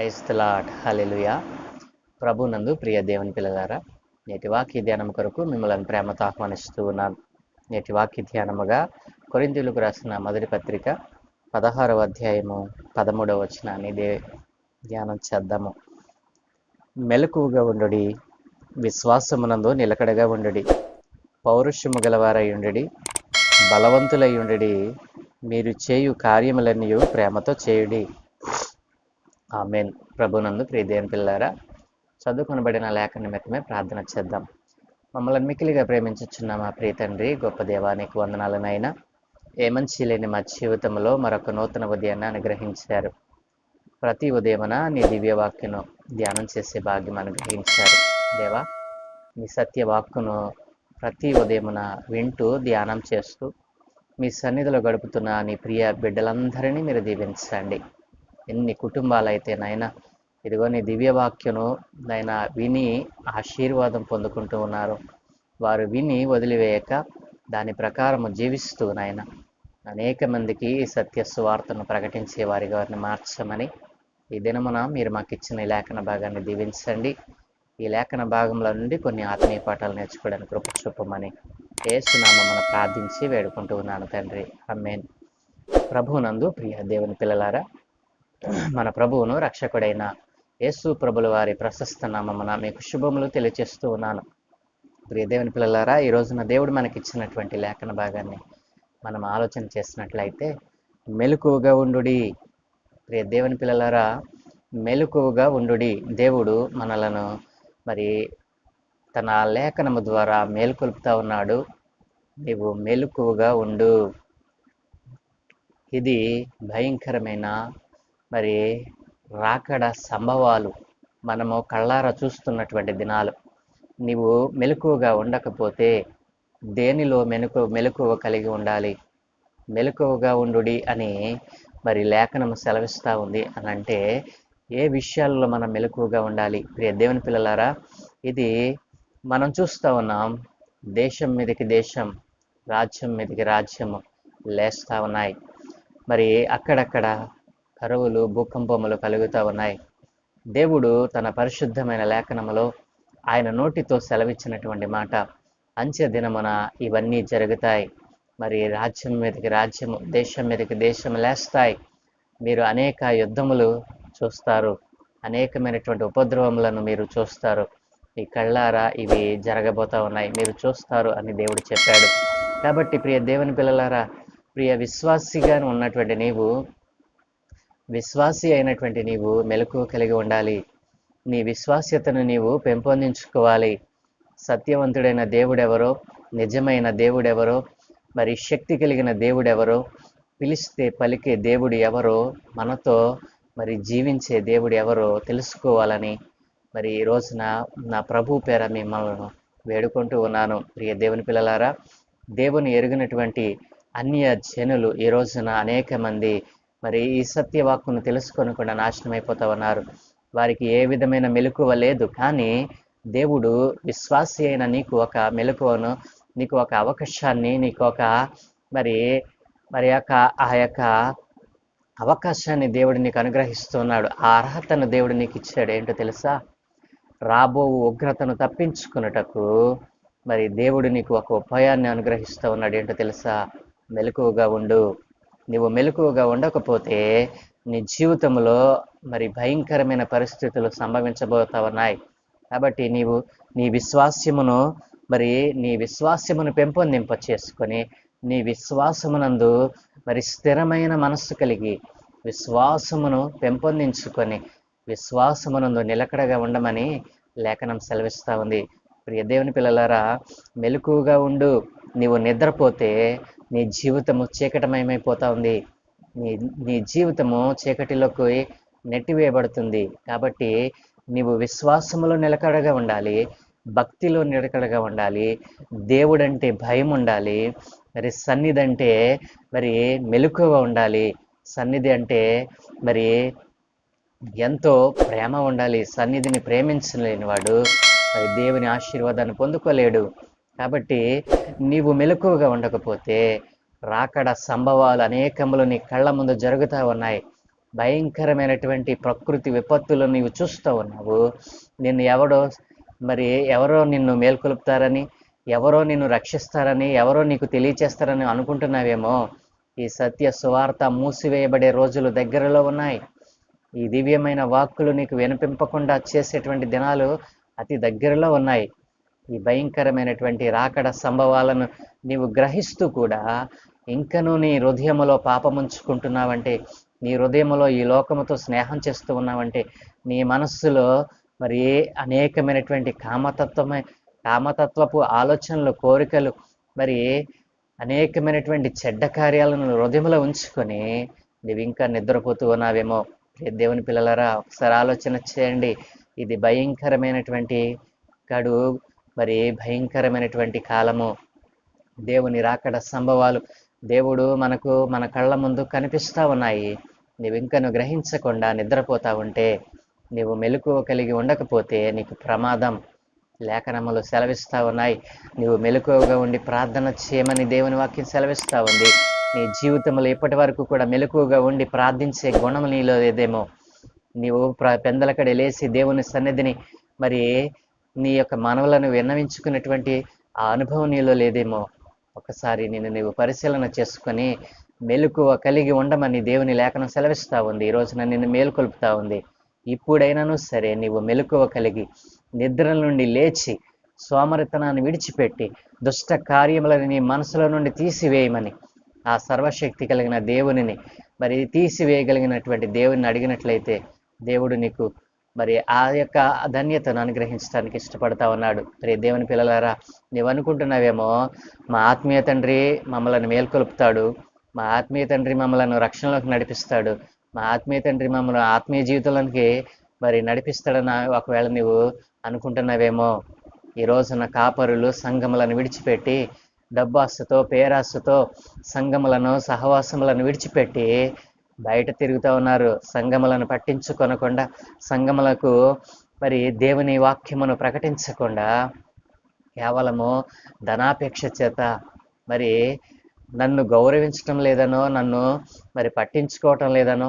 క్రైస్తలాట్ hallelujah ప్రభునందు ప్రియ దేవుని పిల్లలారా నేటి వాక్య ధ్యానం కొరకు మిమ్మల్ని ప్రేమతో ఆహ్వానిస్తూ ఉన్నాను. నేటి వాక్య ధ్యానముగా కొరిందులకు రాసిన మొదటి పత్రిక పదహారవ అధ్యాయము పదమూడవ వచనాన్ని దే ధ్యానం చేద్దాము. మెలకువగా ఉండుడి విశ్వాసమునందు నిలకడగా ఉండుడి పౌరుషము గలవారై ఉండుడి బలవంతులై ఉండుడి మీరు చేయు కార్యములన్నీ ప్రేమతో చేయుడి. ఆమెన్. ప్రభునందు ప్రియదేవన్ పిల్లారా చదువుకొనబడిన లేఖ నిమిత్తమే ప్రార్థన చేద్దాం. మమ్మల్ని మిక్కిలిగా ప్రేమించుచున్న మా ప్రియ తండ్రి గొప్ప దేవానికి వందనాలనైనా. ఏమంచి లేని మా జీవితంలో మరొక నూతన ఉదయాన్ని అనుగ్రహించారు. ప్రతి ఉదయమున నీ దివ్యవాక్యను ధ్యానం చేసే భాగ్యం అనుగ్రహించారు. దేవా నీ సత్యవాక్కును ప్రతి ఉదయమున వింటూ ధ్యానం చేస్తూ మీ సన్నిధిలో గడుపుతున్న నీ ప్రియ బిడ్డలందరినీ మీరు దీవించండి. ఎన్ని కుటుంబాలైతే నాయన ఇదిగో నీ దివ్యవాక్యను నాయన విని ఆశీర్వాదం పొందుకుంటూ ఉన్నారు. వారు విని వదిలివేయక దాని ప్రకారము జీవిస్తూ నాయన అనేక మందికి ఈ సత్య సువార్తను ప్రకటించే వారి వారిని మార్చమని ఈ దినమున మీరు మాకు ఇచ్చిన ఈ లేఖన భాగాన్ని దీవించండి. ఈ లేఖన భాగంలో నుండి కొన్ని ఆత్మీయ పాఠాలు నేర్చుకోవడానికి కృప చూపమని ఏసునామను ప్రార్థించి వేడుకుంటూ ఉన్నాను తండ్రి. అమ్మేన్ ప్రభునందు ప్రియ దేవుని పిల్లలారా మన ప్రభువును రక్షకుడైన యేసు ప్రభుల వారి ప్రశస్త నామమున మీకు శుభములు తెలియచేస్తూ ఉన్నాను. ప్రియ దేవుని పిల్లలారా ఈ రోజున దేవుడు మనకిచ్చినటువంటి లేఖన భాగాన్ని మనం ఆలోచన చేసినట్లయితే మెలకువగా ఉండుడి. ప్రియ దేవుని పిల్లలారా మెలకువగా ఉండుడి. దేవుడు మనలను మరి తన లేఖనము ద్వారా మేల్కొల్పుతా ఉన్నాడు. నీవు మెలకువగా ఉండు. ఇది భయంకరమైన మరి రాకడ సంభవాలు మనము కళ్ళారా చూస్తున్నటువంటి దినాలు. నీవు మెలకువగా ఉండకపోతే దేనిలో మెలకు మెలకువ కలిగి ఉండాలి? మెలకువగా ఉండుడి అని మరి లేఖనం సెలవిస్తూ ఉంది అని అంటే ఏ విషయాల్లో మనం మెలకువగా ఉండాలి? ప్రియ దేవుని పిల్లలారా ఇది మనం చూస్తూ ఉన్నాం. దేశం మీదకి దేశం రాజ్యం మీదకి రాజ్యము లేస్తూ ఉన్నాయి. మరి అక్కడక్కడ కరువులు భూకంపములు కలుగుతూ ఉన్నాయి. దేవుడు తన పరిశుద్ధమైన లేఖనములో ఆయన నోటితో సెలవిచ్చినటువంటి మాట అంచె దినమున ఇవన్నీ జరుగుతాయి. మరి రాజ్యం మీదకి రాజ్యము దేశం మీదకి దేశం లేస్తాయి. మీరు అనేక యుద్ధములు చూస్తారు. అనేకమైనటువంటి ఉపద్రవములను మీరు చూస్తారు. ఈ కళ్ళారా ఇవి జరగబోతా ఉన్నాయి. మీరు చూస్తారు అని దేవుడు చెప్పాడు. కాబట్టి ప్రియ దేవుని పిల్లలారా ప్రియ విశ్వాసిగా ఉన్నటువంటి నీవు విశ్వాసి అయినటువంటి నీవు మెలకు కలిగి ఉండాలి. నీ విశ్వాస్యతను నీవు పెంపొందించుకోవాలి. సత్యవంతుడైన దేవుడెవరో నిజమైన దేవుడెవరో మరి శక్తి కలిగిన దేవుడెవరో పిలిస్తే పలికే దేవుడు ఎవరో మనతో మరి జీవించే దేవుడు ఎవరో తెలుసుకోవాలని మరి ఈ రోజున నా ప్రభు పేర మిమ్మల్ని వేడుకుంటూ ఉన్నాను. ప్రియ దేవుని పిల్లలారా దేవుని ఎరిగినటువంటి అన్య జనులు ఈ రోజున అనేక మంది మరి ఈ సత్యవాక్కును తెలుసుకొని కూడా నాశనం అయిపోతా ఉన్నారు వారికి ఏ విధమైన మెలకువ లేదు. కానీ దేవుడు విశ్వాసి అయిన నీకు ఒక మెలకువను నీకు ఒక అవకాశాన్ని నీకు ఒక మరి మరి యొక్క ఆ యొక్క అవకాశాన్ని దేవుడు నీకు అనుగ్రహిస్తున్నాడు. ఆ అర్హతను దేవుడు నీకు ఇచ్చాడు. ఏంటో తెలుసా? రాబో ఉగ్రతను తప్పించుకున్నటకు మరి దేవుడు నీకు ఒక ఉపాయాన్ని అనుగ్రహిస్తూ ఉన్నాడు. ఏంటో తెలుసా? మెలకువగా ఉండు. నువ్వు మెలకువగా ఉండకపోతే నీ జీవితంలో మరి భయంకరమైన పరిస్థితులు సంభవించబోతా ఉన్నాయి కాబట్టి నీవు నీ విశ్వాస్యమును మరి నీ విశ్వాస్యమును పెంపొందింప చేసుకొని నీ విశ్వాసమునందు మరి స్థిరమైన మనస్సు కలిగి విశ్వాసమును పెంపొందించుకొని విశ్వాసమునందు నిలకడగా ఉండమని లేఖనం సెలవిస్తూ ఉంది. ప్రియ దేవుని పిల్లలారా మెలకువగా ఉండు. నీవు నిద్రపోతే నీ జీవితము చీకటమయమైపోతా ఉంది. నీ నీ జీవితము చీకటిలోకి నెట్టివేయబడుతుంది. కాబట్టి నీవు విశ్వాసములో నిలకడగా ఉండాలి. భక్తిలో నిలకడగా ఉండాలి. దేవుడంటే భయం ఉండాలి మరి సన్నిధి అంటే మరి మెలకువ ఉండాలి. సన్నిధి అంటే మరి ఎంతో ప్రేమ ఉండాలి. సన్నిధిని ప్రేమించలేని వాడు మరి దేవుని ఆశీర్వాదాన్ని పొందుకోలేడు. కాబట్టి నీవు మెలకువగా ఉండకపోతే రాకడ సంభవాలు అనేకములు నీ కళ్ళ ముందు జరుగుతూ ఉన్నాయి. భయంకరమైనటువంటి ప్రకృతి విపత్తులు నీవు చూస్తూ ఉన్నావు. నిన్ను ఎవడో మరి ఎవరో నిన్ను మేల్కొలుపుతారని ఎవరో నిన్ను రక్షిస్తారని ఎవరో నీకు తెలియచేస్తారని అనుకుంటున్నావేమో? ఈ సత్య సువార్త మూసివేయబడే రోజులు దగ్గరలో ఉన్నాయి. ఈ దివ్యమైన వాక్కులు నీకు వినిపింపకుండా చేసేటువంటి దినాలు అతి దగ్గరలో ఉన్నాయి. ఈ భయంకరమైనటువంటి రాకడ సంభవాలను నీవు గ్రహిస్తూ కూడా ఇంకనూ నీ హృదయములో పాపముంచుకుంటున్నావంటే నీ హృదయములో ఈ లోకముతో స్నేహం చేస్తూ ఉన్నావంటే నీ మనస్సులో మరి అనేకమైనటువంటి కామతత్వమే కామతత్వపు ఆలోచనలు కోరికలు మరి అనేకమైనటువంటి చెడ్డ కార్యాలను హృదయంలో ఉంచుకొని నువ్వు ఇంకా నిద్రపోతూ ఉన్నావేమో. దేవుని పిల్లలరా ఒకసారి ఆలోచన చేయండి. ఇది భయంకరమైనటువంటి కడు మరి భయంకరమైనటువంటి కాలము. దేవుని రాకడ సంభవాలు దేవుడు మనకు మన కళ్ళ ముందు కనిపిస్తూ ఉన్నాయి. నీవు ఇంకను గ్రహించకుండా నిద్రపోతా ఉంటే నీవు మెలకువ కలిగి ఉండకపోతే నీకు ప్రమాదం. లేఖనములు సెలవిస్తూ ఉన్నాయి. నీవు మెలకువగా ఉండి ప్రార్థన చేయమని దేవుని వాక్యం సెలవిస్తూ ఉంది. నీ జీవితంలో ఇప్పటి వరకు కూడా మెలకువగా ఉండి ప్రార్థించే గుణం నీలో లేదేమో నీవు ప్ర పెందలకడ లేచి దేవుని సన్నిధిని మరి నీ యొక్క మనవులను విన్నవించుకున్నటువంటి ఆ అనుభవం నీలో లేదేమో. ఒకసారి నిన్ను నీవు పరిశీలన చేసుకొని మెలకువ కలిగి ఉండమని దేవుని లేఖనం సెలవిస్తా ఉంది. ఈ రోజున నిన్ను మేలుకొల్పుతా ఉంది. ఇప్పుడైనాను సరే నీవు మెలకువ కలిగి నిద్ర నుండి లేచి సోమరితనాన్ని విడిచిపెట్టి దుష్ట కార్యములను నీ మనసులో నుండి తీసివేయమని ఆ సర్వశక్తి కలిగిన దేవునిని మరి తీసివేయగలిగినటువంటి దేవుని అడిగినట్లయితే దేవుడు నీకు మరి ఆ యొక్క ధన్యతను అనుగ్రహించడానికి ఇష్టపడతా ఉన్నాడు. మరి దేవుని పిల్లలారా నువ్వు అనుకుంటున్నావేమో మా ఆత్మీయ తండ్రి మమ్మల్ని మేల్కొలుపుతాడు మా ఆత్మీయ తండ్రి మమ్మల్ని రక్షణలోకి నడిపిస్తాడు మా ఆత్మీయ తండ్రి మమ్మల్ని ఆత్మీయ జీవితంలోకి మరి నడిపిస్తాడని ఒకవేళ నీవు అనుకుంటున్నావేమో ఈ రోజున కాపరులు సంఘములను విడిచిపెట్టి డబ్బాసుతో పేరాసుతో సంఘములను సహవాసములను విడిచిపెట్టి బయట తిరుగుతూ ఉన్నారు. సంగములను పట్టించుకొనకుండా సంగములకు మరి దేవుని వాక్యమును ప్రకటించకుండా కేవలము ధనాపేక్ష చేత మరి నన్ను గౌరవించటం లేదనో నన్ను మరి పట్టించుకోవటం లేదనో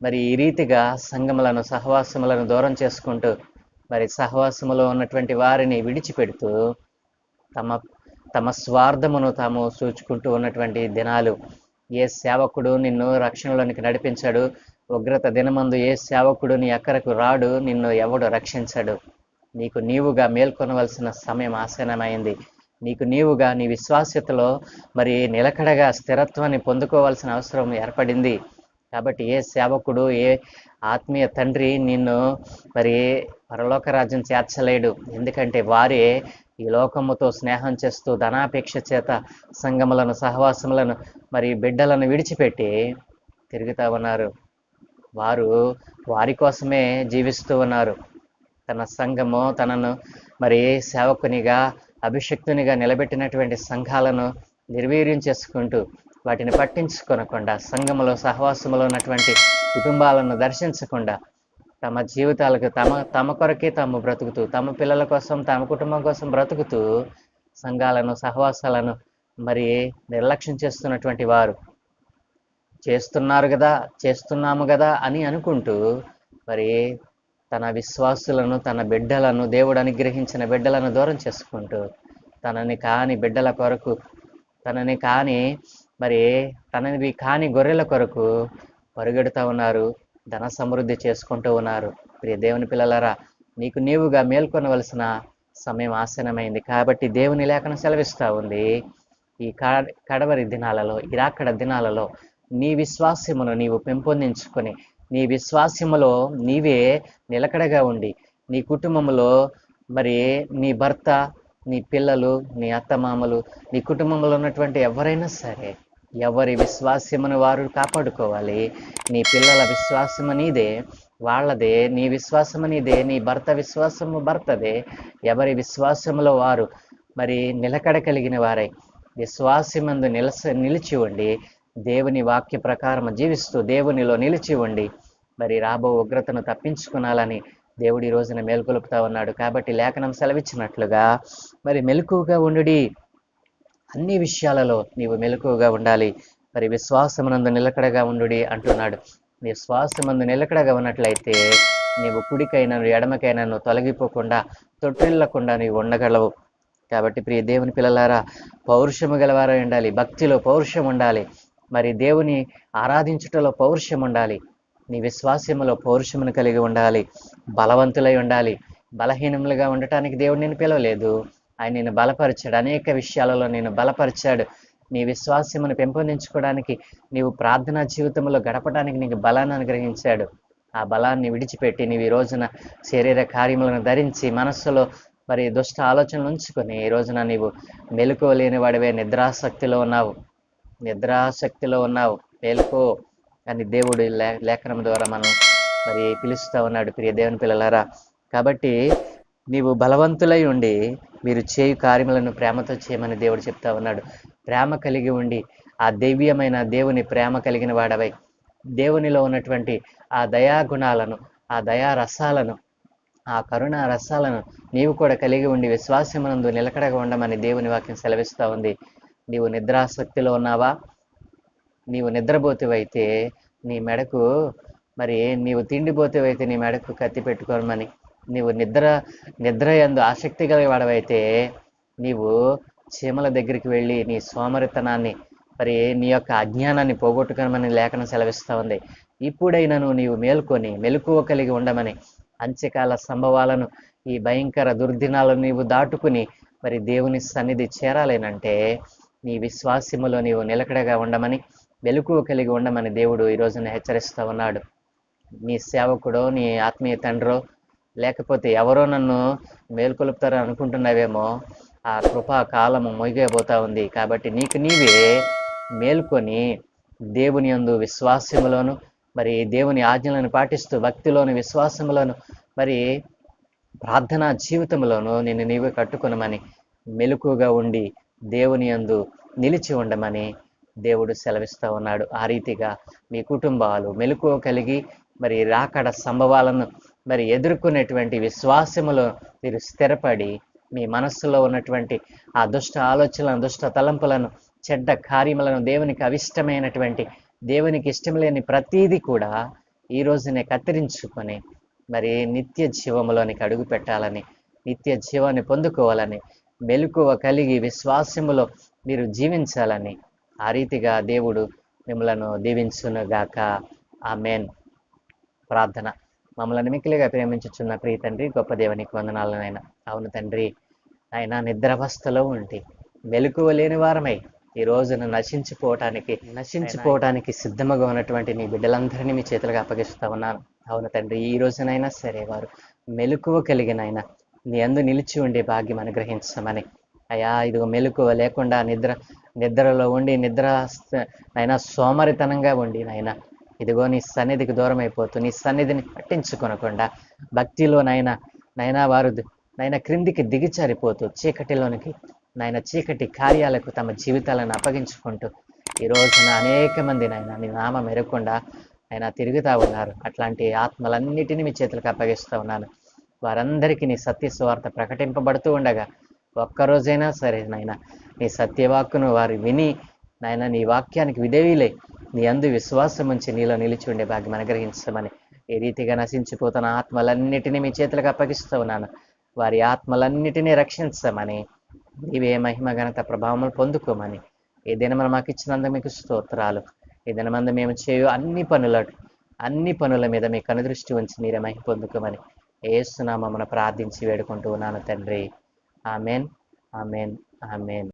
మరి ఈ రీతిగా సంగములను సహవాసములను దూరం చేసుకుంటూ మరి సహవాసములో ఉన్నటువంటి వారిని విడిచిపెడుతూ తమ తమ స్వార్థమును తాము సూచుకుంటూ ఉన్నటువంటి దినాలు ఏ సేవకుడు నిన్ను రక్షణలోనికి నడిపించాడు? ఉగ్రత దినమందు ఏ సేవకుడు నీ అక్కరకు రాడు? నిన్ను ఎవడు రక్షించడు? నీకు నీవుగా మేల్కొనవలసిన సమయం ఆసనమైంది. నీకు నీవుగా నీ విశ్వాస్యతలో మరి నిలకడగా స్థిరత్వాన్ని పొందుకోవాల్సిన అవసరం ఏర్పడింది. కాబట్టి ఏ సేవకుడు ఏ ఆత్మీయ తండ్రి నిన్ను మరి పరలోక రాజ్యం చేర్చలేడు. ఎందుకంటే వారే ఈ లోకముతో స్నేహం చేస్తూ ధనాపేక్ష చేత సంగములను సహవాసములను మరి బిడ్డలను విడిచిపెట్టి తిరుగుతా ఉన్నారు. వారు వారి కోసమే జీవిస్తూ ఉన్నారు. తన సంఘము తనను మరి సేవకునిగా అభిషక్తునిగా నిలబెట్టినటువంటి సంఘాలను నిర్వీర్యం చేసుకుంటూ వాటిని పట్టించుకొనకుండా సంఘములో సహవాసములో ఉన్నటువంటి కుటుంబాలను దర్శించకుండా తమ జీవితాలకు తమ తమ కొరకే తాము బ్రతుకుతూ తమ పిల్లల కోసం తమ కుటుంబం కోసం బ్రతుకుతూ సంఘాలను సహవాసాలను మరి నిర్లక్ష్యం చేస్తున్నటువంటి వారు. చేస్తున్నారు కదా చేస్తున్నాము కదా అని అనుకుంటూ మరి తన విశ్వాసులను తన బిడ్డలను దేవుడు అనుగ్రహించిన బిడ్డలను దూరం చేసుకుంటూ తనని కాని బిడ్డల కొరకు తనని కాని మరి తనని కాని గొర్రెల కొరకు పరుగెడుతూ ఉన్నారు ధన సమృద్ధి చేసుకుంటూ ఉన్నారు. ప్రియ దేవుని పిల్లలారా నీకు నీవుగా మేల్కొనవలసిన సమయం ఆసనమైంది. కాబట్టి దేవుని లేఖను సెలవిస్తూ ఉంది. ఈ కడవరి దినాలలో ఇరాకడ దినాలలో నీ విశ్వాస్యమును నీవు పెంపొందించుకొని నీ విశ్వాస్యములో నీవే నిలకడగా ఉండి నీ కుటుంబంలో మరి నీ భర్త నీ పిల్లలు నీ అత్తమామలు నీ కుటుంబంలో ఉన్నటువంటి ఎవరైనా సరే ఎవరి విశ్వాస్యమును వారు కాపాడుకోవాలి. నీ పిల్లల విశ్వాసము నీదే వాళ్ళదే నీ విశ్వాసము నీదే నీ భర్త విశ్వాసము భర్తదే. ఎవరి విశ్వాసములో వారు మరి నిలకడ కలిగిన వారై. విశ్వాసమందు నిలస నిలిచి ఉండి దేవుని వాక్య ప్రకారం జీవిస్తూ దేవునిలో నిలిచి ఉండి మరి రాబో ఉగ్రతను తప్పించుకునాలని దేవుడి రోజున మేల్కొలుపుతా ఉన్నాడు. కాబట్టి లేఖనం సెలవిచ్చినట్లుగా మరి మెలకుగా ఉండుడి. అన్ని విషయాలలో నీవు మెలకువగా ఉండాలి. మరి విశ్వాసమునందు నిలకడగా ఉండుడి అంటున్నాడు. నీ శ్వాసమందు నిలకడగా ఉన్నట్లయితే నీవు కుడికైనను ఎడమకైనను తొలగిపోకుండా తొట్టిల్లకుండా నీవు ఉండగలవు. కాబట్టి ప్రియ దేవుని పిల్లలారా పౌరుషము గలవారై ఉండాలి. భక్తిలో పౌరుషం ఉండాలి. మరి దేవుని ఆరాధించుటలో పౌరుషం ఉండాలి. నీ విశ్వాసములో పౌరుషమును కలిగి ఉండాలి. బలవంతులై ఉండాలి. బలహీనములుగా ఉండటానికి దేవుడు నేను పిలవలేదు. ఆయన నేను బలపరిచాడు. అనేక విషయాలలో నేను బలపరిచాడు. నీ విశ్వాసమును పెంపొందించుకోవడానికి నీవు ప్రార్థనా జీవితంలో గడపడానికి నీకు బలాన్ని అనుగ్రహించాడు. ఆ బలాన్ని విడిచిపెట్టి నీవు ఈ రోజున శరీర కార్యములను ధరించి మనస్సులో మరి దుష్ట ఆలోచనలు ఉంచుకొని ఈ రోజున నీవు మెలుకోలేని వాడివే నిద్రాసక్తిలో ఉన్నావు. నిద్రాసక్తిలో ఉన్నావు. మేలుకో. అని దేవుడు లే లేఖనం ద్వారా మనం మరి పిలుస్తూ ఉన్నాడు. ప్రియ దేవుని పిల్లలారా. కాబట్టి నీవు బలవంతులై ఉండి మీరు చేయు కార్యములను ప్రేమతో చేయమని దేవుడు చెప్తా ఉన్నాడు. ప్రేమ కలిగి ఉండి ఆ దైవ్యమైన దేవుని ప్రేమ కలిగిన వాడవై. దేవునిలో ఉన్నటువంటి ఆ దయా గుణాలను ఆ దయా రసాలను ఆ కరుణ రసాలను నీవు కూడా కలిగి ఉండి విశ్వాసమునందు నిలకడగా ఉండమని దేవుని వాక్యం సెలవిస్తూ ఉంది. నీవు నిద్రాసక్తిలో ఉన్నావా? నీవు నిద్రపోతివైతే నీ మెడకు మరి నీవు తిండిపోతివైతే నీ మెడకు కత్తి పెట్టుకోమని నీవు నిద్ర నిద్ర ఎందు ఆసక్తి కలిగేవాడవైతే నీవు చీమల దగ్గరికి వెళ్ళి నీ సోమరితనాన్ని మరి నీ యొక్క అజ్ఞానాన్ని పోగొట్టుకోమని లేఖనం సెలవిస్తూ ఉంది. ఇప్పుడైనను నీవు మేల్కొని మెలకువ కలిగి ఉండమని అంత్యకాల సంభవాలను ఈ భయంకర దుర్దినాలను నీవు దాటుకుని మరి దేవుని సన్నిధి చేరాలేనంటే నీ విశ్వాసములో నీవు నిలకడగా ఉండమని వెలుకువ కలిగి ఉండమని దేవుడు ఈ రోజున హెచ్చరిస్తూ ఉన్నాడు. నీ సేవకుడో నీ ఆత్మీయ తండ్రో లేకపోతే ఎవరో నన్ను మేల్కొలుపుతారు అనుకుంటున్నావేమో ఆ కృపా కాలము మొగిపోతా ఉంది. కాబట్టి నీకు నీవే మేల్కొని దేవుని యందు విశ్వాసములోను మరి దేవుని ఆజ్ఞలను పాటిస్తూ భక్తిలోను విశ్వాసములోను మరి ప్రార్థనా జీవితంలోనూ నిన్ను నీవే కట్టుకునమని మెలకుగా ఉండి దేవుని యందు నిలిచి ఉండమని దేవుడు సెలవిస్తూ ఉన్నాడు. ఆ రీతిగా మీ కుటుంబాలు మెలకువ కలిగి మరి రాకడ సంభవాలను మరి ఎదుర్కొనేటువంటి విశ్వాసములో మీరు స్థిరపడి మీ మనస్సులో ఉన్నటువంటి ఆ దుష్ట ఆలోచనలను దుష్ట తలంపులను చెడ్డ కార్యములను దేవునికి అవిష్టమైనటువంటి దేవునికి ఇష్టం లేని ప్రతీది కూడా ఈ రోజునే కత్తిరించుకొని మరి నిత్య జీవములోనికి అడుగు పెట్టాలని నిత్య జీవాన్ని పొందుకోవాలని మెలకువ కలిగి విశ్వాసములో మీరు జీవించాలని ఆ రీతిగా దేవుడు మిమ్మలను దీవించునుగాక. ఆ మెయిన్ ప్రార్థన. మమ్మల్ని మిక్కిలిగా ప్రేమించుచున్న ప్రియ తండ్రి గొప్ప దేవునికి వందనాలనైనా అవును తండ్రి ఆయన నిద్రవస్థలో ఉండి మెలకువ లేని వారమై ఈ రోజున నశించిపోవటానికి నశించిపోవటానికి సిద్ధముగా ఉన్నటువంటి నీ బిడ్డలందరినీ మీ చేతులుగా అప్పగిస్తా ఉన్నాను. అవును తండ్రి ఈ రోజునైనా సరే వారు మెలకువ కలిగినైన నీ అందు నిలిచి ఉండే భాగ్యం అనుగ్రహించమని. అయా ఇదిగో మెలకువ లేకుండా నిద్ర నిద్రలో ఉండి నిద్ర అయినా సోమరితనంగా ఉండి నాయనా ఇదిగో నీ సన్నిధికి దూరం అయిపోతూ నీ సన్నిధిని పట్టించుకొనకుండా నాయన నైనా వారు నైనా క్రిందికి దిగిచారిపోతూ చీకటిలోనికి నాయన చీకటి కార్యాలకు తమ జీవితాలను అప్పగించుకుంటూ ఈ రోజున అనేక మంది నాయన నీ నామం ఎరగకుండా ఆయన తిరుగుతూ ఉన్నారు. అట్లాంటి ఆత్మలన్నిటిని మీ చేతులకు అప్పగిస్తూ ఉన్నాను. వారందరికీ నీ సత్య సువార్త ప్రకటింపబడుతూ ఉండగా ఒక్కరోజైనా సరే నాయన నీ సత్యవాక్కును వారు విని నాయన నీ వాక్యానికి విధేయులై నీ అందు విశ్వాసం ఉంచి నీలో నిలిచి ఉండే భాగ్యం అనుగ్రహించమని. ఏ రీతిగా నశించిపోతున్న ఆత్మలన్నిటినీ మీ చేతులకు అప్పగిస్తూ ఉన్నాను వారి ఆత్మలన్నిటినీ రక్షించమని. నీవే మహిమ ఘనత ప్రభావములు పొందుకోమని. ఈ దినమన మాకు ఇచ్చినందుకు మీకు స్తోత్రాలు. ఈ దినమందు మేము చేయు అన్ని పనుల అన్ని పనుల మీద మీ కనుదృష్టి ఉంచి మీరే మహిమ పొందుకోమని. ఏసునామమున ప్రార్థించి వేడుకుంటూ ఉన్నాను తండ్రి. Amen amen amen.